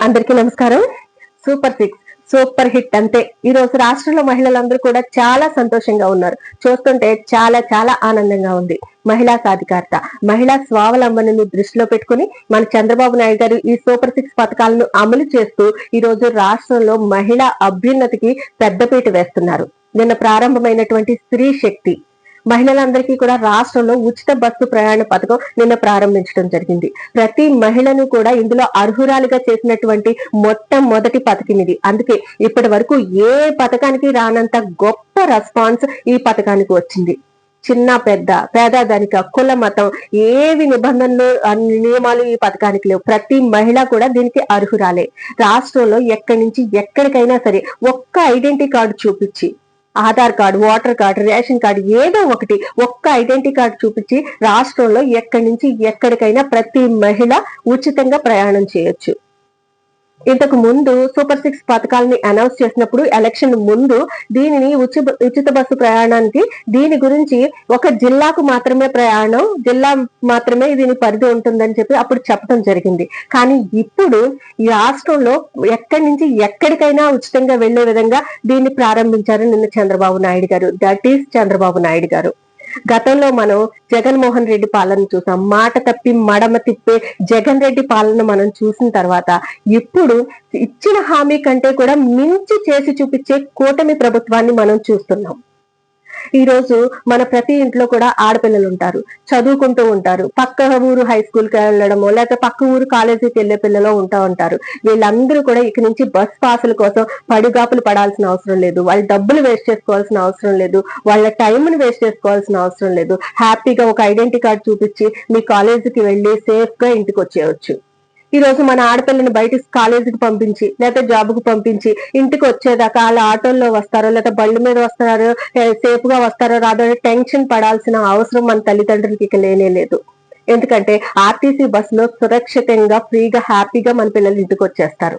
అందరికీ నమస్కారం. Super six super hit అంతే. ఈ రోజు రాష్ట్రంలో మహిళలందరూ కూడా చాలా సంతోషంగా ఉన్నారు. చూస్తుంటే చాలా చాలా ఆనందంగా ఉంది. మహిళా సాధికారత మహిళా స్వావలంబనను దృష్టిలో పెట్టుకుని మన చంద్రబాబు నాయుడు గారు ఈ సూపర్ సిక్స్ పథకాలను అమలు చేస్తూ ఈ రోజు రాష్ట్రంలో మహిళా అభ్యున్నతికి పెద్దపీట వేస్తున్నారు. నిన్న ప్రారంభమైనటువంటి స్త్రీ శక్తి మహిళలందరికీ కూడా రాష్ట్రంలో ఉచిత బస్సు ప్రయాణ పథకం నిన్న ప్రారంభించడం జరిగింది. ప్రతి మహిళను కూడా ఇందులో అర్హురాలుగా చేసినటువంటి మొట్టమొదటి పథకం ఇది. అందుకే ఇప్పటి వరకు ఏ పథకానికి రానంత గొప్ప రెస్పాన్స్ ఈ పథకానికి వచ్చింది. చిన్న పెద్ద పేద ధనిక కుల మతం ఏవి నిబంధనలు అన్ని నియమాలు ఈ పథకానికి లేవు. ప్రతి మహిళ కూడా దీనికి అర్హురాలే. రాష్ట్రంలో ఎక్కడి నుంచి ఎక్కడికైనా సరే ఒక్క ఐడెంటిటీ కార్డు చూపించి Aadhaar card voter card ration card ఏదో ఒకటి ఒక్క ఐడెంటిటీ కార్డు చూపించి రాష్ట్రంలో ఎక్కడి నుంచి ఎక్కడికైనా ప్రతి మహిళ ఉచితంగా ప్రయాణం చేయొచ్చు. ఇంతకు ముందు సూపర్ సిక్స్ పథకాలని అనౌన్స్ చేసినప్పుడు ఎలక్షన్ ముందు దీనిని ఉచిత ఉచిత బస్సు ప్రయాణానికి దీని గురించి ఒక జిల్లాకు మాత్రమే ప్రయాణం జిల్లా మాత్రమే దీని పరిధి ఉంటుందని చెప్పి అప్పుడు చెప్పడం జరిగింది. కానీ ఇప్పుడు ఈ రాష్ట్రంలో ఎక్కడి నుంచి ఎక్కడికైనా ఉచితంగా వెళ్ళే విధంగా దీన్ని ప్రారంభించారు నిన్న చంద్రబాబు నాయుడు గారు. దట్ ఈస్ చంద్రబాబు నాయుడు గారు. గతంలో మనం జగన్మోహన్ రెడ్డి పాలన చూసాం. మాట తప్పి మడమ తిప్పే జగన్ రెడ్డి పాలన మనం చూసిన తర్వాత ఇప్పుడు ఇచ్చిన హామీ కంటే కూడా మించి చేసి చూపించే కూటమి ప్రభుత్వాన్ని మనం చూస్తున్నాం. ఈ రోజు మన ప్రతి ఇంట్లో కూడా ఆడపిల్లలు ఉంటారు. చదువుకుంటూ ఉంటారు. పక్క ఊరు హై స్కూల్కి వెళ్ళడమో లేకపోతే పక్క ఊరు కాలేజీకి వెళ్ళే పిల్లలు ఉంటా ఉంటారు. వీళ్ళందరూ కూడా ఇక నుంచి బస్ పాసుల కోసం పడిగాపులు పడాల్సిన అవసరం లేదు. వాళ్ళ డబ్బులు వేస్ట్ చేసుకోవాల్సిన అవసరం లేదు. వాళ్ళ టైంను వేస్ట్ చేసుకోవాల్సిన అవసరం లేదు. హ్యాపీగా ఒక ఐడెంటిటీ కార్డ్ చూపించి మీ కాలేజీకి వెళ్ళి సేఫ్గా ఇంటికి వచ్చేయచ్చు. ఈ రోజు మన ఆడపిల్లని బయట కాలేజీకి పంపించి లేకపోతే జాబ్కు పంపించి ఇంటికి వచ్చేదాకా వాళ్ళ ఆటోల్లో వస్తారో లేకపోతే బళ్ళు మీద వస్తారో సేఫ్గా వస్తారో రాదో టెన్షన్ పడాల్సిన అవసరం మన తల్లిదండ్రులకి ఇక లేనే లేదు. ఎందుకంటే ఆర్టీసీ బస్సులో సురక్షితంగా ఫ్రీగా హ్యాపీగా మన పిల్లలు ఇంటికి వచ్చేస్తారు.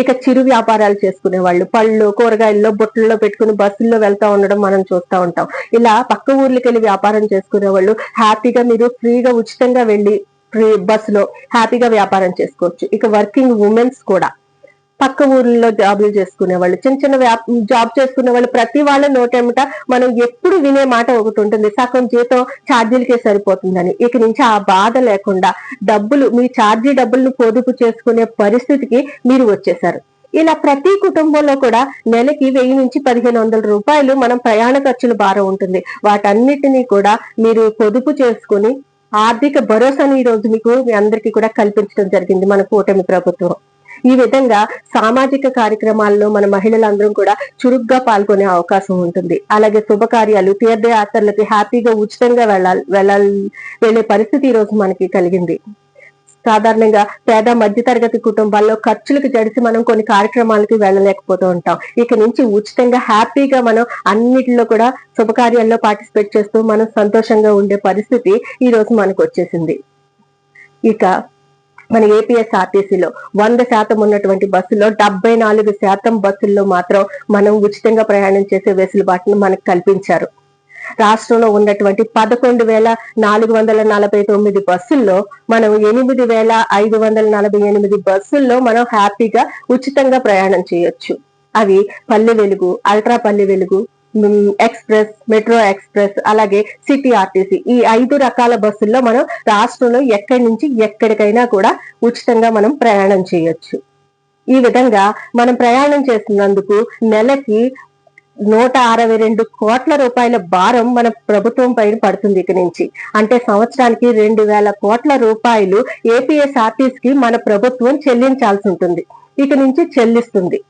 ఇక చిరు వ్యాపారాలు చేసుకునే వాళ్ళు పళ్ళు కూరగాయల్లో బుట్టల్లో పెట్టుకుని బస్సుల్లో వెళ్తా ఉండడం మనం చూస్తూ ఉంటాం. ఇలా పక్క ఊర్లకి వెళ్ళి వ్యాపారం చేసుకునే వాళ్ళు హ్యాపీగా మీరు ఫ్రీగా ఉచితంగా వెళ్ళి బస్ బస్సులో హ్యాపీగా వ్యాపారం చేసుకోవచ్చు. ఇక వర్కింగ్ ఉమెన్స్ కూడా. పక్క ఊర్లలో జాబులు చేసుకునే వాళ్ళు చిన్న చిన్న వ్యాప్ జాబ్ చేసుకునే వాళ్ళు ప్రతి వాళ్ళ నోటేమిట మనం ఎప్పుడు వినే మాట ఒకటి ఉంటుంది సగం జీతం ఛార్జీలకే సరిపోతుందని. ఇక నుంచి ఆ బాధ లేకుండా డబ్బులు మీ ఛార్జీ డబ్బులను పొదుపు చేసుకునే పరిస్థితికి మీరు వచ్చేసారు. ఇలా ప్రతి కుటుంబంలో కూడా నెలకి వెయ్యి నుంచి పదిహేను వందల రూపాయలు మనం ప్రయాణ ఖర్చుల భారం ఉంటుంది. వాటన్నిటినీ కూడా మీరు పొదుపు చేసుకుని ఆర్థిక భరోసాను ఈ రోజు మీకు మీ అందరికీ కూడా కల్పించడం జరిగింది మన కూటమి ప్రభుత్వం. ఈ విధంగా సామాజిక కార్యక్రమాల్లో మన మహిళలందరం కూడా చురుగ్గా పాల్గొనే అవకాశం ఉంటుంది. అలాగే శుభకార్యాలు తీర్థయాత్రలకి హ్యాపీగా ఉచితంగా వెళ్ళాలి వెళ్ళాలి వెళ్ళే పరిస్థితి ఈ రోజు మనకి కలిగింది. సాధారణంగా పేద మధ్యతరగతి కుటుంబాల్లో ఖర్చులకు జడిసి మనం కొన్ని కార్యక్రమాలకి వెళ్ళలేకపోతూ ఉంటాం. ఇక నుంచి ఉచితంగా హ్యాపీగా మనం అన్నిటిలో కూడా శుభకార్యాల్లో పార్టిసిపేట్ చేస్తూ మనం సంతోషంగా ఉండే పరిస్థితి ఈ రోజు మనకు వచ్చేసింది. ఇక మన ఏపీఎస్ఆర్టీసీలో వంద శాతం ఉన్నటువంటి బస్సులో డెబ్బై నాలుగు శాతం బస్సుల్లో మాత్రం మనం ఉచితంగా ప్రయాణం చేసే వెసులుబాటును మనకు కల్పించారు. రాష్ట్రంలో ఉన్నటువంటి పదకొండు వేల నాలుగు వందల నలభై తొమ్మిది బస్సుల్లో మనం ఎనిమిది వేల ఐదు వందల నలభై ఎనిమిది బస్సుల్లో మనం హ్యాపీగా ఉచితంగా ప్రయాణం చేయొచ్చు. అవి Palle Velugu ultra Palle Velugu express metro express అలాగే సిటీ ఆర్టీసీ ఈ ఐదు రకాల బస్సుల్లో మనం రాష్ట్రంలో ఎక్కడి నుంచి ఎక్కడికైనా కూడా ఉచితంగా మనం ప్రయాణం చేయొచ్చు. ఈ విధంగా మనం ప్రయాణం చేస్తున్నందుకు నెలకి నూట అరవై రెండు కోట్ల రూపాయల భారం మన ప్రభుత్వం పైన పడుతుంది ఇక నుంచి. అంటే సంవత్సరానికి రెండు వేల కోట్ల రూపాయలు ఏపీఎస్ఆర్టీస్కి మన ప్రభుత్వం చెల్లించాల్సి ఉంటుంది. ఇక నుంచి చెల్లిస్తుంది.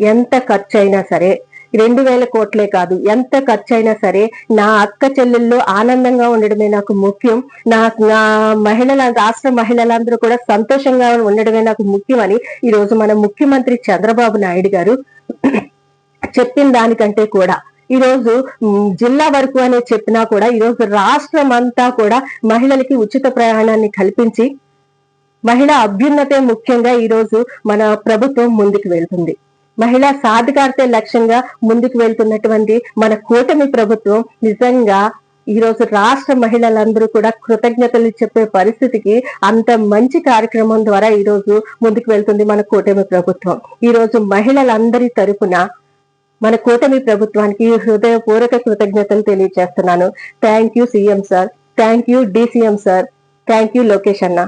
ఎంత ఖర్చు అయినా సరే రెండు వేల కోట్లే కాదు ఎంత ఖర్చు అయినా సరే నా అక్క చెల్లెల్లో ఆనందంగా ఉండడమే నాకు ముఖ్యం. నా నా మహిళల రాష్ట్ర మహిళలందరూ కూడా సంతోషంగా ఉండడమే నాకు ముఖ్యం ఈ రోజు మన ముఖ్యమంత్రి చంద్రబాబు నాయుడు గారు చెప్పిన దానికంటే కూడా. ఈ రోజు జిల్లా వరకు అనే చెప్పినా కూడా ఈ రోజు రాష్ట్రం అంతా కూడా మహిళలకి ఉచిత ప్రయాణాన్ని కల్పించి మహిళా అభ్యున్నతే ముఖ్యంగా ఈ రోజు మన ప్రభుత్వం ముందుకు వెళ్తుంది. మహిళా సాధికారతే లక్ష్యంగా ముందుకు వెళ్తున్నటువంటి మన కూటమి ప్రభుత్వం నిజంగా ఈ రోజు రాష్ట్ర మహిళలందరూ కూడా కృతజ్ఞతలు చెప్పే పరిస్థితికి అంత మంచి కార్యక్రమం ద్వారా ఈ రోజు ముందుకు వెళ్తుంది మన కూటమి ప్రభుత్వం. ఈ రోజు మహిళలందరి తరపున మన కూటమి ప్రభుత్వానికి హృదయపూర్వక కృతజ్ఞతలు తెలియజేస్తున్నాను. Thank you CM sir thank you DCM sir thank you Lokesh అన్న.